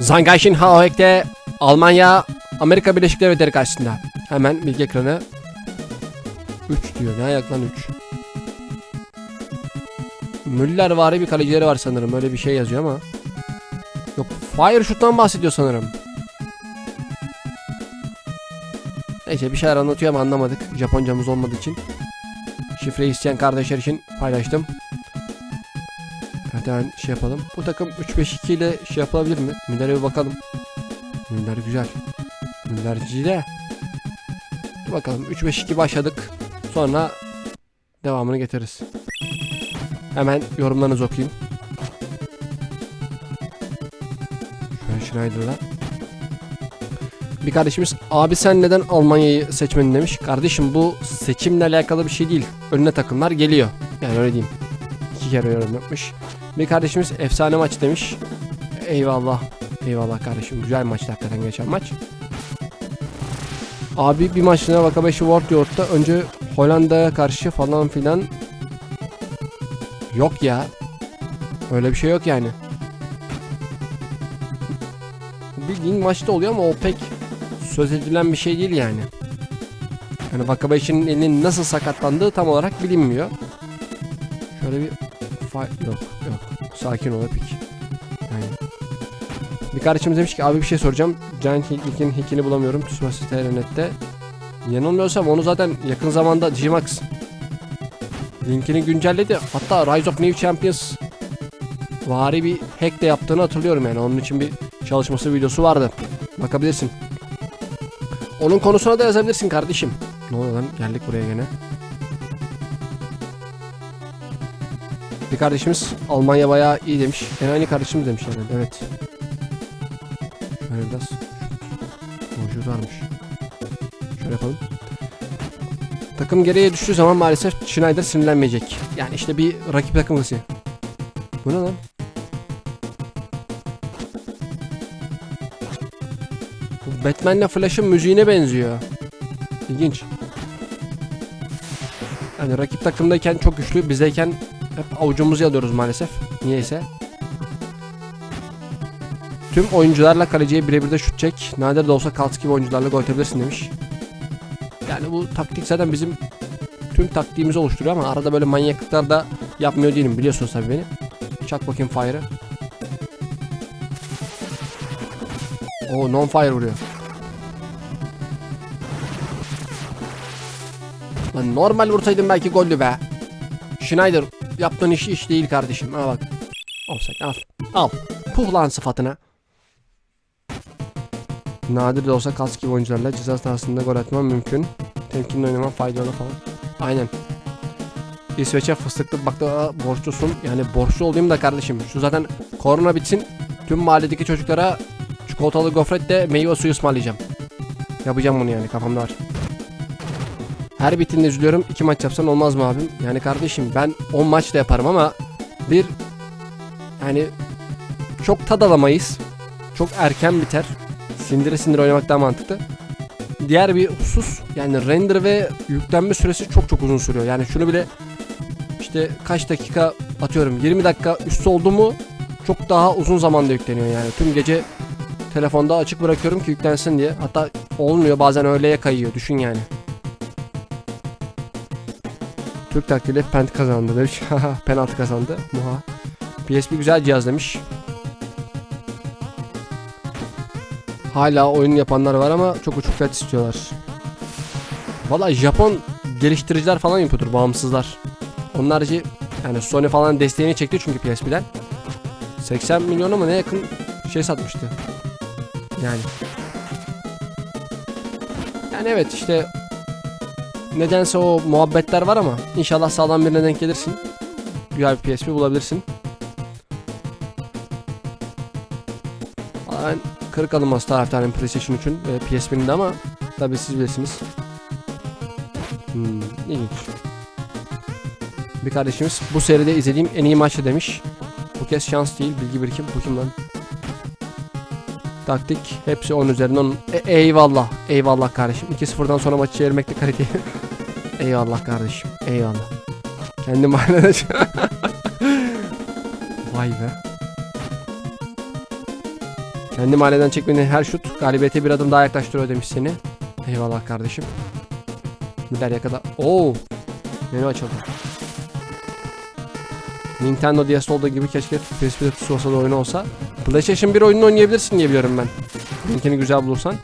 Zangaşin Haoek'te Almanya Amerika Birleşik Devletleri karşısında. Hemen bilgi ekranı. 3 diyor. Ne ayak lan 3? Müller vari bir kalecileri var sanırım. Öyle bir şey yazıyor ama. Yok. Fire shoot'tan bahsediyor sanırım. Neyse bir şeyler anlatıyor ama anlamadık. Japoncamız olmadığı için. Şifreyi isteyen kardeşler için paylaştım. Hemen şey yapalım. Bu takım 3-5-2 ile şey yapılabilir mi? Müller'e bir bakalım. Müller güzel. Müllerci de. Dur bakalım 3-5-2 başladık. Sonra devamını getiririz. Hemen yorumlarınızı okuyayım. Şöyle Schneider'la. Bir kardeşimiz abi sen neden Almanya'yı seçmedin demiş. Kardeşim bu seçimle alakalı bir şey değil. Önüne takımlar geliyor. Yani öyle diyeyim. İki kere yorum yapmış. Bir kardeşimiz efsane maç demiş. Eyvallah. Eyvallah kardeşim. Güzel maçtı hakikaten geçen maç. Abi bir maçına Vakabeşi World Yoğurt'ta önce Hollanda'ya karşı falan filan Yok ya. Öyle bir şey yok yani. Bildiğin maçta oluyor ama o pek söz edilen bir şey değil yani. Yani Vakabeşi'nin elinin nasıl sakatlandığı tam olarak bilinmiyor. Şöyle bir yok yok. Sakin ol Epik. Yani. Bir kardeşimiz demiş ki abi bir şey soracağım. Giant Hick'in hickini bulamıyorum. Tsubasa TRNet'te. Yanılmıyorsam onu zaten yakın zamanda Gmax linkini güncelledi. Hatta Rise of New Champions vari bir hack de yaptığını hatırlıyorum yani. Onun için bir çalışması videosu vardı. Bakabilirsin. Onun konusuna da yazabilirsin kardeşim. Ne oluyor lan? Geldik buraya gene. Bir kardeşimiz Almanya bayağı iyi demiş. En aynı kardeşimiz demiş herhalde. Evet. Şöyle biraz Mevcut varmış. Şöyle yapalım. Takım geriye düştüğü zaman maalesef Schneider sinirlenmeyecek. Yani işte bir rakip takım hırsı. Bu ne lan? Bu Batman'le Flash'ın müziğine benziyor. İlginç. Yani rakip takımdayken çok güçlü, bizdeyken hep avucumuzu yalıyoruz maalesef. Niyeyse. Tüm oyuncularla kaleciye birebir de şut çek. Nadir de olsa Kaltz gibi oyuncularla gol atabilirsin demiş. Yani bu taktik zaten bizim tüm taktiğimizi oluşturuyor ama arada böyle manyaklıklar da yapmıyor değilim biliyorsunuz tabii beni. Çak bakayım fire'ı. Oo non fire vuruyor. Lan normal vursaydım belki gollü be. Schneider yaptığın iş iş değil kardeşim. Al bak. Offside al. Al. Puh lan sıfatına. Nadir de olsa kas gibi oyuncularla ceza sahasında gol atmam mümkün. Temkinli oynaman faydalı falan. Aynen. İsveç'e fıstıklı baklava borçlusun. Yani borçlu olayım da kardeşim. Şu zaten korona bitsin. Tüm mahalledeki çocuklara çikolatalı gofret de meyve suyu ısmarlayacağım. Yapacağım bunu yani kafamda var. Her bittiğinde üzülüyorum. İki maç yapsan olmaz mı abim? Yani kardeşim ben 10 maç da yaparım ama bir yani çok tad alamayız. Çok erken biter. Sindire sindire oynamak daha mantıklı. Diğer bir husus yani render ve yüklenme süresi çok çok uzun sürüyor. Yani şunu bile işte kaç dakika atıyorum 20 dakika üstü oldu mu çok daha uzun zamanda yükleniyor yani. Tüm gece telefonda açık bırakıyorum ki yüklensin diye. Hatta olmuyor bazen öğleye kayıyor düşün yani. Türk taktiğiyle pent kazandı demiş. Penaltı kazandı. Muha. PSP güzel cihaz demiş. Hala oyun yapanlar var ama çok uçuk fiyat istiyorlar. Valla Japon geliştiriciler falan yapıyordur bağımsızlar. Onun harici yani Sony falan desteğini çekti çünkü PSP'den. 80 milyona mı ne yakın şey satmıştı. Yani. Yani evet işte nedense o muhabbetler var ama inşallah sağlam birine denk gelirsin. Güzel bir PSP bulabilirsin. Ben kırık alınması taraftarıyım PlayStation 3'ün ve PSP'nin de ama tabi siz bilirsiniz. Hmm, ilginç. Bir kardeşimiz bu seride izlediğim en iyi maçtı demiş. Bu kez şans değil bilgi birikim. Bu kim lan? Taktik hepsi 10 üzerinden 10. E- eyvallah. Eyvallah kardeşim. 2-0'dan sonra maçı çevirmekte kalite. eyvallah kardeşim. Eyvallah. Kendi mahallede. Vay be. Kendi mahalleden çekmenin her şut galibiyete bir adım daha yaklaştırıyor demiş seni. Eyvallah kardeşim. Biber yakada. Oo. Menü açıldı. Nintendo DS'de olduğu gibi keşke PSP'de Tsubasa da oyunu olsa. PlayStation 1 oyununu oynayabilirsin diye biliyorum ben. Linkini güzel bulursan.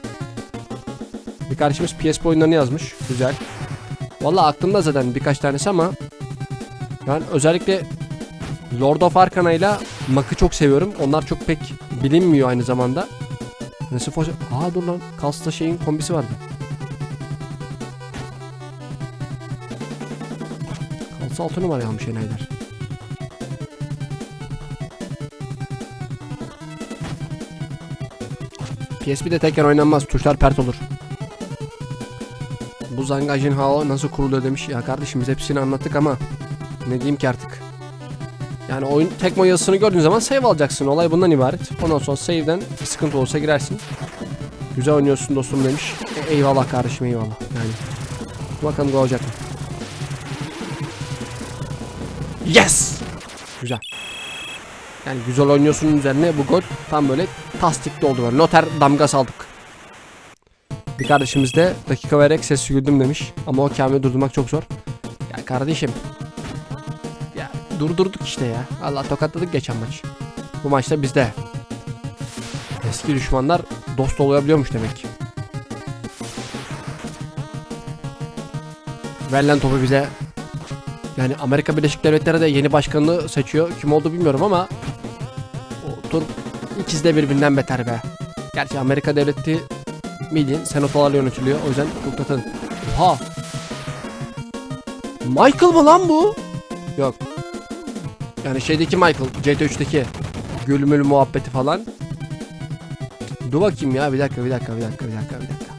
Bir kardeşimiz PSP oyunlarını yazmış. Güzel. Valla aklımda zaten birkaç tanesi ama ben özellikle Lord of Arcana ile Mak'ı çok seviyorum. Onlar çok pek bilinmiyor aynı zamanda. Nasıl Foş... Aa dur lan. Kals'ta şeyin kombisi vardı. Kals'a 6 numara almış enayiler. PSP'de tekken oynanmaz. Tuşlar pert olur. Bu Zangajin Hao nasıl kuruluyor demiş. Ya kardeşim biz hepsini anlattık ama ne diyeyim ki artık. Yani oyun tekmo yazısını gördüğün zaman save alacaksın. Olay bundan ibaret. Ondan sonra save'den sıkıntı olursa girersin. Güzel oynuyorsun dostum demiş. E, eyvallah kardeşim eyvallah. Yani. Bakalım gol olacak? Yes! Güzel. Yani güzel oynuyorsun üzerine bu gol tam böyle tasdikli oldu böyle. Noter damgası aldık. Bir kardeşimiz de dakika vererek sesi güldüm demiş. Ama o Kamil'i durdurmak çok zor. Ya kardeşim. Ya durdurduk işte ya. Allah tokatladık geçen maç. Bu maçta bizde. Eski düşmanlar dost olabiliyormuş demek ki. Verilen topu bize yani Amerika Birleşik Devletleri de yeni başkanını seçiyor. Kim oldu bilmiyorum ama ikisi de birbirinden beter be. Gerçi Amerika devleti bildiğin senatolarla yönetiliyor. O yüzden kuklatın. Oha. Michael mı lan bu? Yok. Yani şeydeki Michael. CT3'teki. Gülmül muhabbeti falan. Dur bakayım ya bir dakika bir dakika bir dakika bir dakika bir dakika.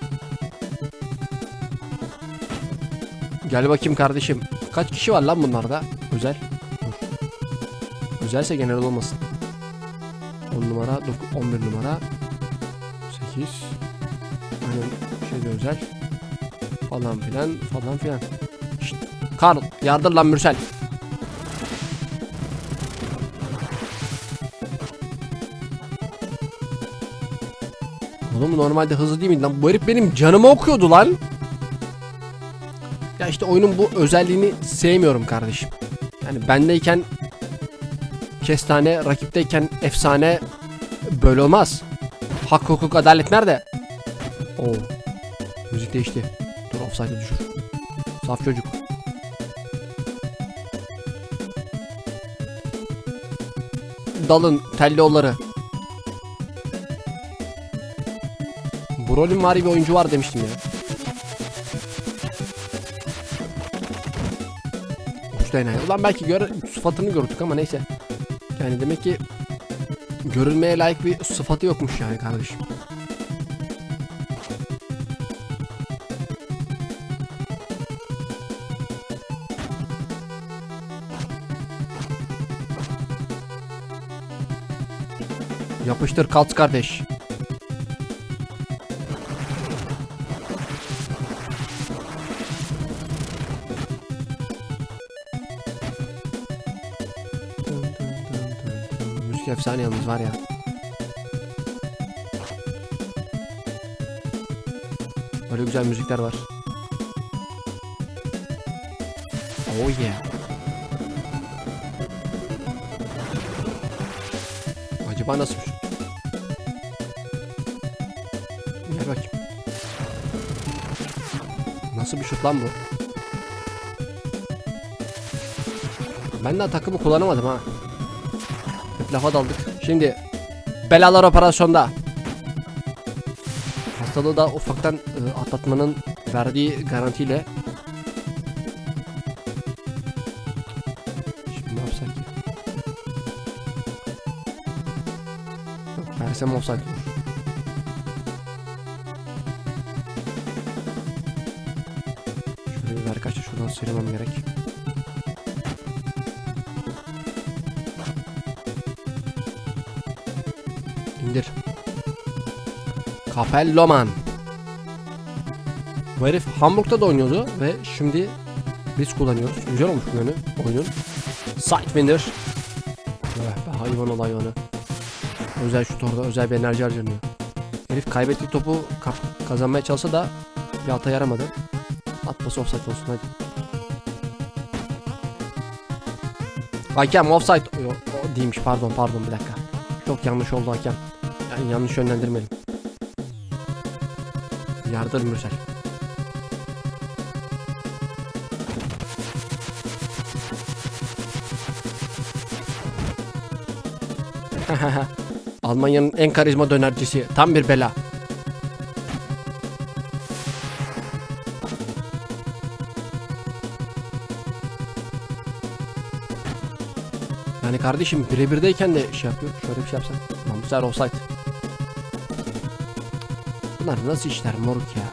Gel bakayım kardeşim. Kaç kişi var lan bunlarda? Özel. Dur. Özelse genel olmasın. 10 numara, dok- 11 numara. 8. Aynen şeyde özel. Falan filan falan filan. Şşt. Karl yardır lan Mürsel. Oğlum normalde hızlı değil miydi lan? Bu herif benim canımı okuyordu lan. Ya işte oyunun bu özelliğini sevmiyorum kardeşim. Yani bendeyken kestane, rakipteyken efsane böyle olmaz. Hak, hukuk, adalet nerede? Oo. Müzik değişti. Dur offside'e düşür. Saf çocuk. Dalın telli yolları. Brolin var bir oyuncu var demiştim ya. Uçta enayi. Ulan belki gör sıfatını gördük ama neyse. Yani demek ki görülmeye layık bir sıfatı yokmuş yani kardeşim. Yapıştır kalk kardeş. Efsane yalnız var ya. Böyle güzel müzikler var. Oh yeah. Acaba nasıl bir? Gel bakayım. Nasıl bir şut lan bu? Ben daha takımı kullanamadım ha. Lafa daldık. Şimdi belalar operasyonda. Hastalığı da ufaktan e, atlatmanın verdiği garantiyle Şimdi ne yapsak? Yok, versem olsaydı olur. Şöyle bir arkadaşlar şuradan sıyrılmam gerek. İndir. Kapelloman. Bu herif Hamburg'da da oynuyordu ve şimdi biz kullanıyoruz. Güzel olmuş bu yönü oyunun. Sidewinder. Eh be hayvan ol hayvanı. Özel şut orada özel bir enerji harcanıyor. Herif kaybettiği topu kazanmaya çalışsa da bir hata yaramadı. Atması offside olsun hadi. Hakem offside Yo, o değilmiş pardon pardon bir dakika. Çok yanlış oldu hakem. Yani yanlış yönlendirmeyelim. Yardır Mürsel. Almanya'nın en karizma dönercisi. Tam bir bela. Yani kardeşim birebirdeyken de şey yapıyor. Şöyle bir şey yapsan. Lan bu sefer offside. Bunlar nasıl işler moruk ya.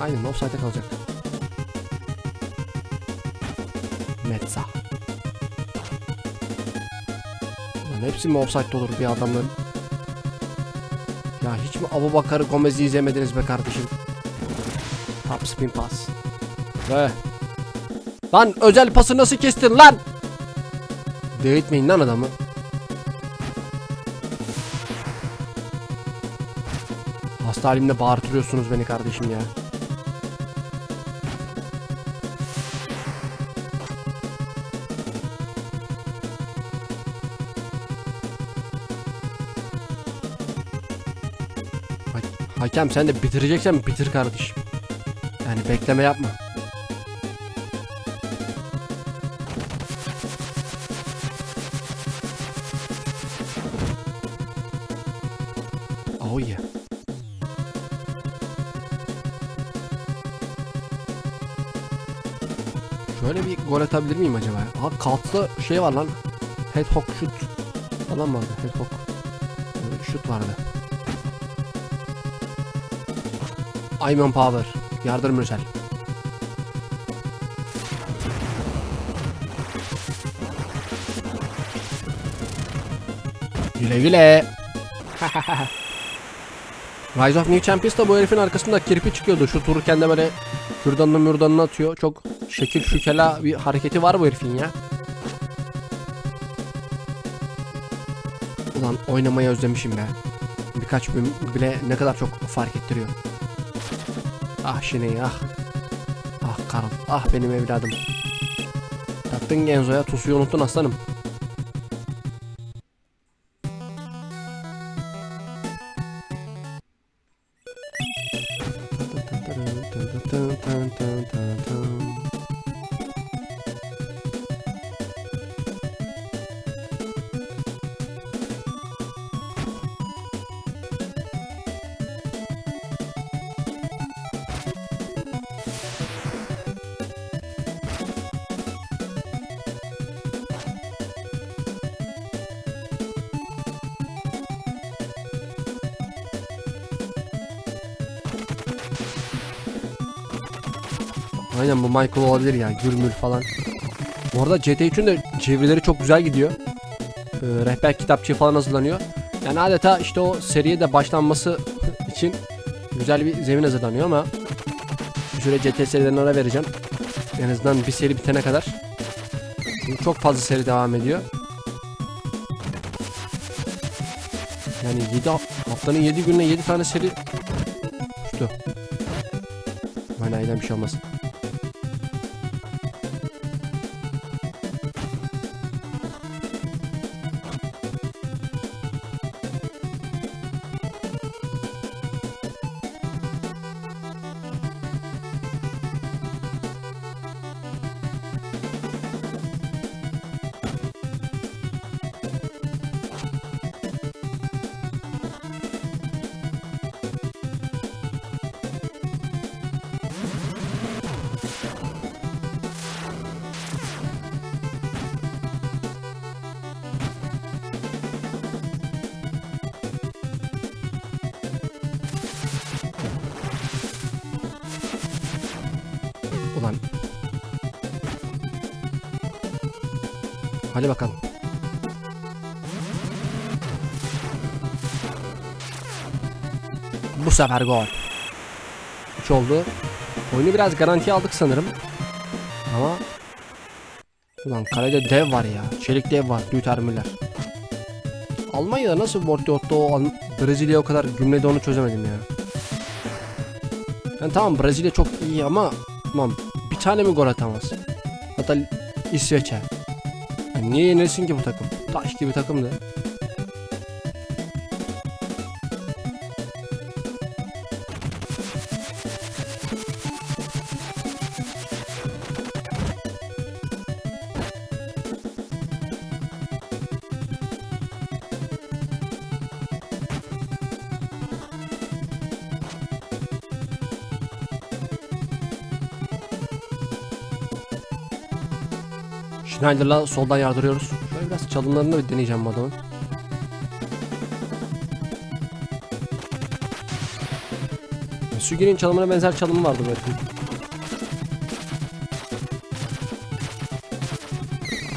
Aynen offside'e kalacak. Metza. Lan hepsi mi offside olur bir adamların? Ya hiç mi Abu Bakar'ı Gomez'i izlemediniz be kardeşim? Top spin pass. Ve Lan özel pası nasıl kestin lan? Değitmeyin lan adamı. Hasta halimde bağırtırıyorsunuz beni kardeşim ya. Ha- Hakem sen de bitireceksen bitir kardeşim. Yani bekleme yapma. Oh yeah. Şöyle bir gol atabilir miyim acaba? ya? Aa kalkta şey var lan. Head hook shoot falan vardı. Head hook. Shoot vardı. Ayman Power. Yardır Mürsel. Güle güle. Rise of New Champions'ta bu herifin arkasında kirpi çıkıyordu. Şu dururken de böyle kürdanını mürdanını atıyor. Çok şekil şükela bir hareketi var bu herifin ya. Ulan oynamayı özlemişim be. Birkaç gün bile ne kadar çok fark ettiriyor. Ah Şine'yi ah. Ah Karl. Ah benim evladım. Taktın Genzo'ya Tusu'yu unuttun aslanım. Aynen bu Michael olabilir ya. Gürmül falan. Bu arada CT3'ün de çevirileri çok güzel gidiyor. Ee, rehber kitapçığı falan hazırlanıyor. Yani adeta işte o seriye de başlanması için güzel bir zemin hazırlanıyor ama süre CT serilerine ara vereceğim. En azından bir seri bitene kadar. Çünkü çok fazla seri devam ediyor. Yani 7 haftanın 7 gününe 7 tane seri uçtu. Aynen bir şey olmaz. Hadi bakalım. Bu sefer gol. 3 oldu. Oyunu biraz garantiye aldık sanırım. Ama Ulan kalede dev var ya. Çelik dev var. Lüter Müller. Almanya'da nasıl Bortiotta o Al- Brezilya o kadar gümledi onu çözemedim ya. Yani tamam Brezilya çok iyi ama tamam bir tane mi gol atamaz? Hatta İsveç'e. Niye yenilsin ki bu takım? Taş gibi takımdı. Schneider'la soldan yardırıyoruz. Şöyle biraz çalımlarını bir deneyeceğim bu adamın. Sugi'nin çalımına benzer çalımı vardı herifin.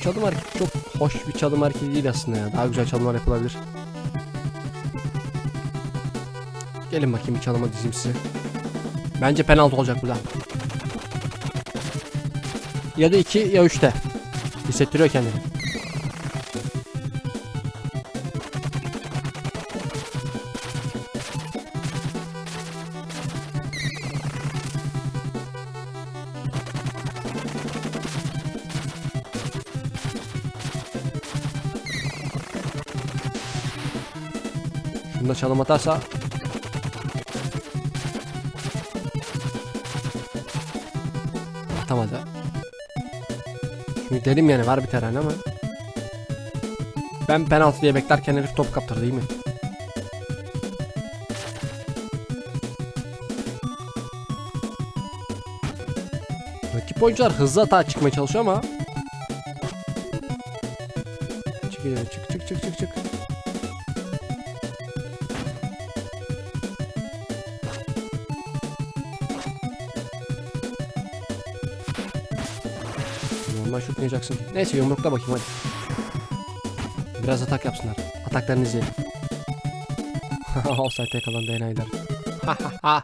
Çalım hareketi çok hoş bir çalım hareketi değil aslında ya. Daha güzel çalımlar yapılabilir. Gelin bakayım bir çalıma dizeyim sizi. Bence penaltı olacak burada. Ya da 2 ya 3'te. Hissettiriyor kendini. Şunu da çalım atarsa dedim yani var bir tane ama. Ben penaltı diye beklerken herif top kaptırdı değil mi? Rakip oyuncular hızlı atağa çıkmaya çalışıyor ama Çık çık çık çık çık çık Ki. Neyse yumrukla bakayım hadi. Biraz atak yapsınlar. Ataklarını izleyelim. Offside yakalandı enayiler. Ha ha ha.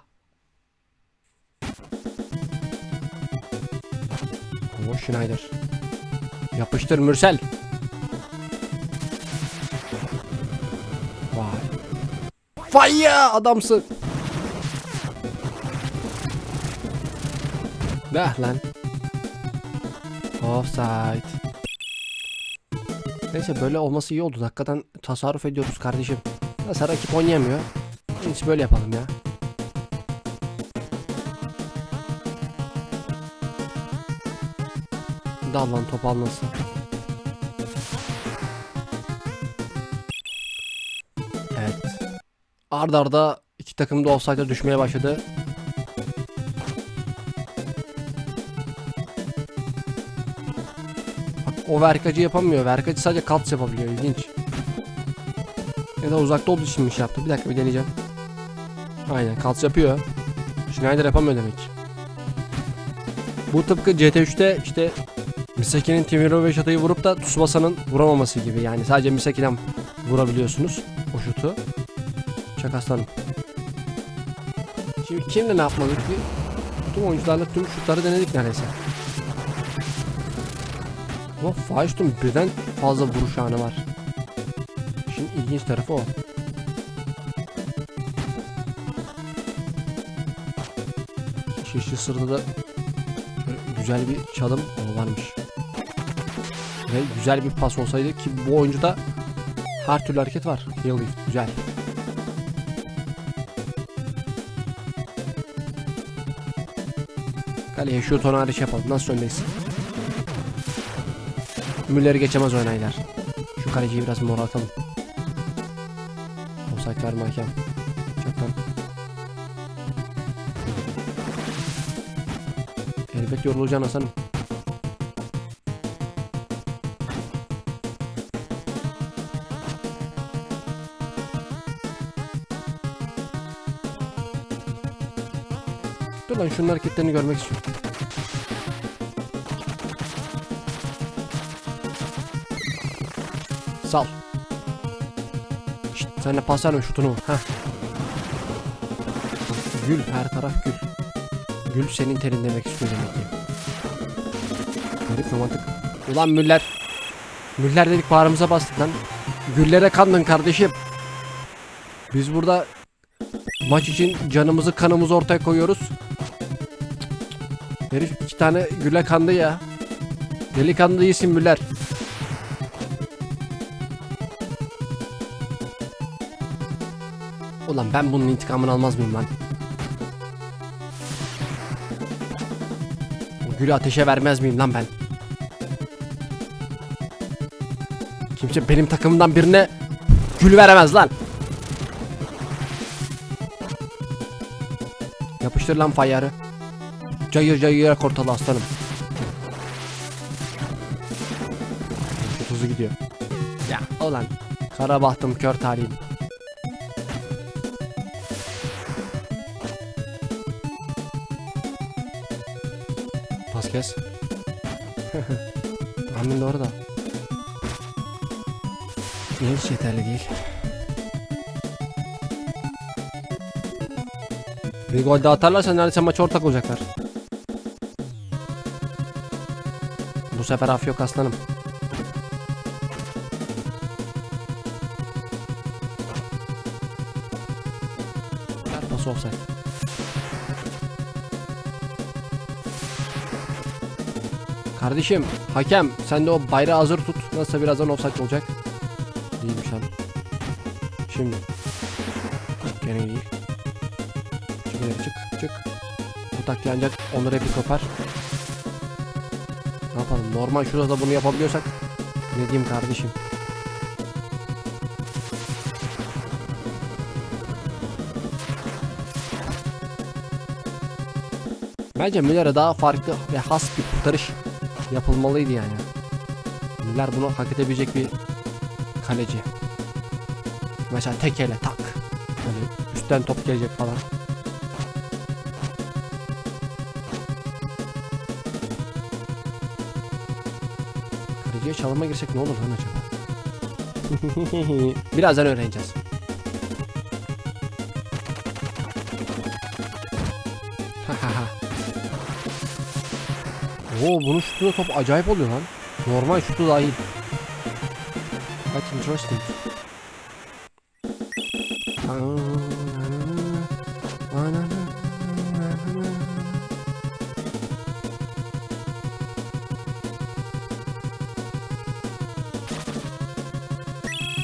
Oo Schneider. Yapıştır Mürsel. Vay. Vay ya adamsın. Ne lan? Offside. Neyse böyle olması iyi oldu. Hakikaten tasarruf ediyoruz kardeşim. Nasıl rakip oynayamıyor. En iyisi böyle yapalım ya. Dal lan top almasın. Evet. Arda arda iki takım da offside'a düşmeye başladı. O verkacı yapamıyor. Verkacı sadece kat yapabiliyor. İlginç. Ya da uzakta olduğu için bir şey yaptı. Bir dakika bir deneyeceğim. Aynen kat yapıyor. Schneider yapamıyor demek. Bu tıpkı CT3'te işte Misaki'nin Timiro ve Şata'yı vurup da Tsubasa'nın vuramaması gibi. Yani sadece Misaki'den vurabiliyorsunuz o şutu. Çak aslanım. Şimdi kimle ne yapmadık? Bir, tüm oyuncularla tüm şutları denedik neredeyse. Ama Faust'un birden fazla vuruş anı var. Şimdi ilginç tarafı o. Şişli sırada da güzel bir çalım varmış. Ve güzel bir pas olsaydı ki bu oyuncuda her türlü hareket var. Heel lift güzel. Kaleye şu ton hariç yapalım. Nasıl öndeyiz? Müller'i geçemez oynaylar. Şu kaleciyi biraz mor atalım. Offside verme hakem. Çaktan. Elbet yorulacaksın Hasan'ım. Dur lan şunun hareketlerini görmek istiyorum. Sal. Şşt, sen de pas verme şutunu. Heh. Gül her taraf gül. Gül senin terin demek istiyor demek ki. Herif romantik. Ulan Müller. Müller dedik bağrımıza bastık lan. güllere kandın kardeşim. Biz burada maç için canımızı kanımızı ortaya koyuyoruz. Herif iki tane güle kandı ya. Delikanlı değilsin Müller. Ulan ben bunun intikamını almaz mıyım lan? O gülü ateşe vermez miyim lan ben? Kimse benim takımımdan birine gül veremez lan. Yapıştır lan fayyarı. Cayır cayır ortalı aslanım. Çok hızlı gidiyor. Ya ulan kara bahtım kör talihim. Kes. Tahmin doğru da. Yine hiç yeterli değil. Bir gol daha atarlarsa neredeyse maç ortak olacaklar. Bu sefer af yok aslanım. Pası offside. Kardeşim, hakem sen de o bayrağı hazır tut. Nasılsa birazdan offside olacak. Değilmiş lan. Şimdi. Gene değil. Çık çık çık. Bu taktiği ancak onları hep kopar. Ne yapalım? Normal şurada da bunu yapabiliyorsak ne diyeyim kardeşim? Bence Müller'e daha farklı ve has bir kurtarış yapılmalıydı yani. Müller bunu hak edebilecek bir kaleci. Mesela tek ele tak. Hani üstten top gelecek falan. Kaleciye çalıma girsek ne olur lan acaba? Birazdan öğreneceğiz. Oo bunun şutunda top acayip oluyor lan. Normal şutu dahil. Quite interesting.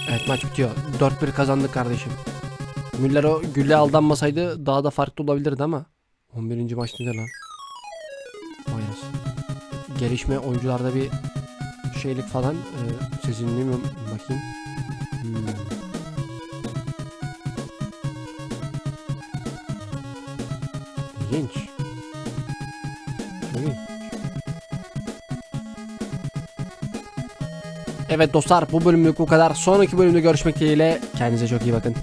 Evet maç bitiyor. 4-1 kazandık kardeşim. Müller o gülle aldanmasaydı daha da farklı olabilirdi ama 11. maç nedir lan? Gelişme oyuncularda bir şeylik falan e, sezinliği mi bakayım. Hmm. İlginç. Çok ilginç. Evet dostlar bu bölümlük bu kadar. Sonraki bölümde görüşmek dileğiyle. Kendinize çok iyi bakın.